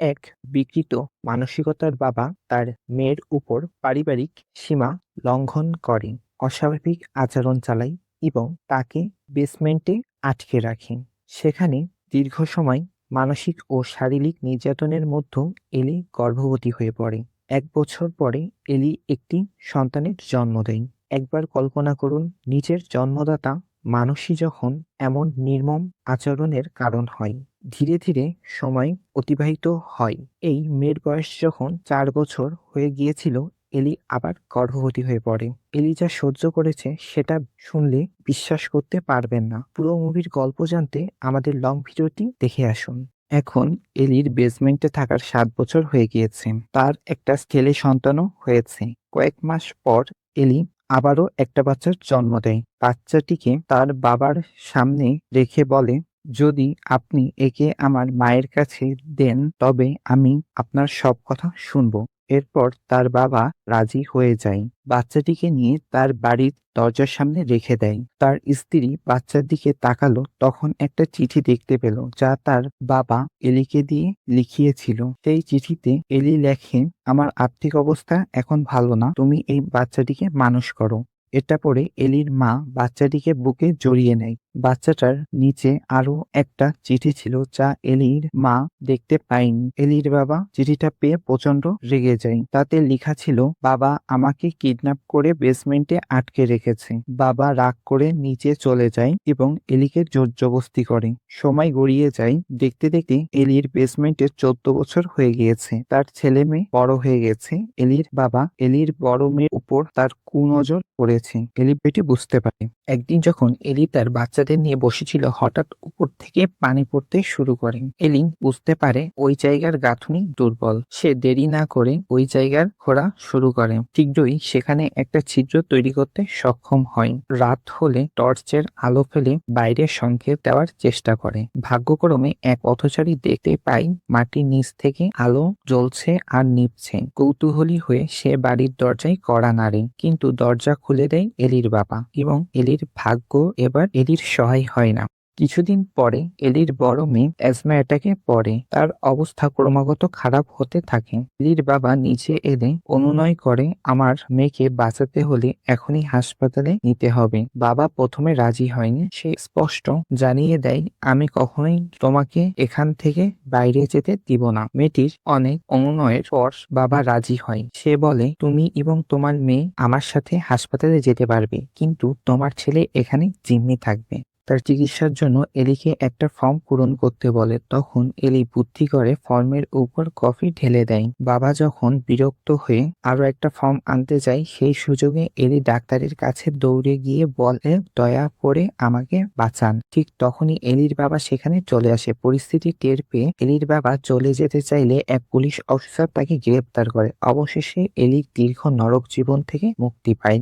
এক বিকৃত মানসিকতার বাবা তার মেয়ের উপর পারিবারিক সীমা লঙ্ঘন করে, অস্বাভাবিক আচরণ চালায় এবং তাকে বেসমেন্টে আটকে রাখে। সেখানে দীর্ঘ সময় মানসিক ও শারীরিক নির্যাতনের মধ্যে এলি গর্ভবতী হয়ে পড়ে। এক বছর পরে এলি একটি সন্তানের জন্ম দেয়। একবার কল্পনা করুন, নিজের জন্মদাতা মানুষই যখন এমন নির্মম আচরণের কারণ হয়। ধীরে ধীরে সময় অতিবাহিত হয়। এই মেয়ের বয়স যখন চার বছর হয়ে গিয়েছিল, এলি আবার গর্ভবতী হয়ে পড়ে। এলি যা সহ্য করেছে সেটা শুনলে বিশ্বাস করতে পারবেন না। পুরো মুভির গল্প জানতে আমাদের লং ভিডিওটি দেখে আসুন। এখন এলির বেসমেন্টে থাকার সাত বছর হয়ে গিয়েছে। তার একটা ছেলে সন্তানও হয়েছে। কয়েক মাস পর এলি আবারও একটা বাচ্চার জন্ম দেয়। বাচ্চাটিকে তার বাবার সামনে রেখে বলে যদি আপনি একে আমার মায়ের কাছে দেন, তবে আমি আপনার সব কথা শুনব। এরপর তার বাবা রাজি হয়ে যায়। বাচ্চাটিকে নিয়ে তার বাড়ির দরজার সামনে রেখে দেয়। তার স্ত্রী বাচ্চার দিকে তাকালো, তখন একটা চিঠি দেখতে পেল, যা তার বাবা এলিকে দিয়ে লিখিয়েছিল। সেই চিঠিতে এলি লেখে, আমার আর্থিক অবস্থা এখন ভালো না, তুমি এই বাচ্চাটিকে মানুষ করো। এটা পরে এলির মা বাচ্চাটিকে বুকে জড়িয়ে নেয়। বাচ্চাটার নিচে আরও একটা চিঠি ছিল যা এলির মা দেখতে পায়নি। এলির বাবা চিঠিটা পেয়ে প্রচণ্ড রেগে যায়। তাতে লেখা ছিল, বাবা আমাকে কিডন্যাপ করে বেসমেন্টে আটকে রেখেছে। বাবা রাগ করে নিচে চলে যায় এবং এলিকে জোর জবস্তি করে। সময় গড়িয়ে যায়। দেখতে দেখতে এলির বেসমেন্টে চোদ্দ বছর হয়ে গিয়েছে। তার ছেলে মেয়ে বড় হয়ে গেছে। এলির বাবা এলির বড় মেয়ের উপর তার কুনজর পড়েছে। এলি বেটি বুঝতে পারে। একদিন যখন এলি তার বাচ্চাদের নিয়ে বসেছিল, হঠাৎ উপর থেকে পানি পড়তে শুরু করে। এলি বুঝতে পারে ওই জায়গার গাঁথুনি দুর্বল। সে দেরি না করে ওই জায়গার খোঁড়া শুরু করে। শীঘ্রই সেখানে একটা ছিদ্র তৈরি করতে সক্ষম হয়। রাত হলে টর্চের আলো ফেলে বাইরে সংকেত দেওয়ার চেষ্টা করে। ভাগ্যক্রমে এক পথচারী দেখতে পাই মাটির নিচ থেকে আলো জ্বলছে আর নিভছে। কৌতূহলী হয়ে সে বাড়ির দরজায় কড়া নাড়ে, কিন্তু দরজা খুলে দেয় এলির বাবা এবং এলির ভাগ্য। এবার এলির সহায় হয় না। কিছুদিন পরে এলির বড় মেয়ে অ্যাজমা অ্যাটাকে পড়ে তার অবস্থা ক্রমাগত খারাপ হতে থাকে। এলির বাবা নিচে এলে অনুনয় করে, আমার মেয়েকে বাঁচাতে হলে এখনই হাসপাতালে নিতে হবে। বাবা প্রথমে রাজি হয়নি। সে স্পষ্ট জানিয়ে দেয়, আমি কখনোই তোমাকে এখান থেকে বাইরে যেতে দিব না। মেয়েটির অনেক অনুনয়ের পর বাবা রাজি হয়। সে বলে, তুমি এবং তোমার মেয়ে আমার সাথে হাসপাতালে যেতে পারবে, কিন্তু তোমার ছেলে এখানে জিম্মি থাকবে। তার চিকিৎসার জন্য এলিকে একটা ফর্ম পূরণ করতে বলে। তখন এলি বুদ্ধি করে ফর্মের উপর কফি ঢেলে দেয়। বাবা যখন বিরক্ত হয়ে আরও একটা ফর্ম আনতে যায়, সেই সুযোগে এলি ডাক্তারের কাছে দৌড়ে গিয়ে বলে, দয়া করে আমাকে বাঁচান। ঠিক তখনই এলির বাবা সেখানে চলে আসে। পরিস্থিতি টের পেয়ে এলির বাবা চলে যেতে চাইলে এক পুলিশ অফিসার তাকে গ্রেপ্তার করে। অবশেষে এলি দীর্ঘ নরক জীবন থেকে মুক্তি পায়।